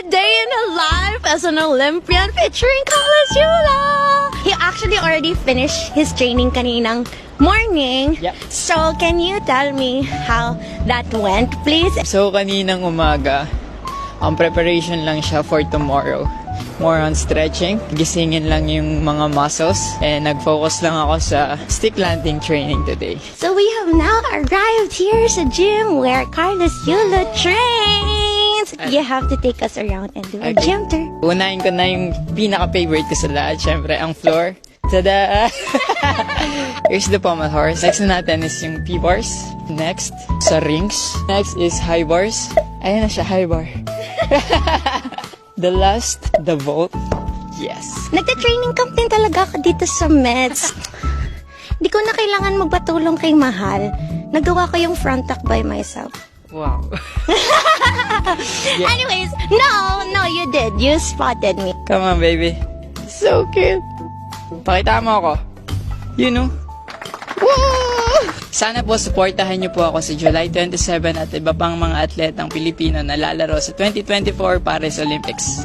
A day in a life as an Olympian featuring Carlos Yula. He actually already finished his training kaninang morning. Yep. So, can you tell me how that went, please? So, kaninang umaga, ang preparation lang siya for tomorrow. More on stretching. Gisingin lang yung mga muscles. And nag-focus lang ako sa stick landing training today. So, we have now arrived here sa gym where Carlos Yula trains. You have to take us around and do a Okay. gym tour. Unahin ko na yung pinaka-favorite ko sa lahat. Siyempre, ang floor. Tada! Here's the pommel horse. Next na natin is yung P-bars. Next, sa rings. Next is high bars. Ayan na siya, high bar. the last, the vault. Yes. Nagta-training camp din talaga ako dito sa Mets. Di ko na kailangan magpatulong kay Mahal. Nagawa ko yung front tuck by myself. Wow. Anyways, no, no, you did. You spotted me. Come on, baby. So cute. Pakita mo ako. You know? Woo! Sana po supportahan niyo po ako sa July 27 at iba pang mga atletang Pilipino na lalaro sa 2024 Paris Olympics.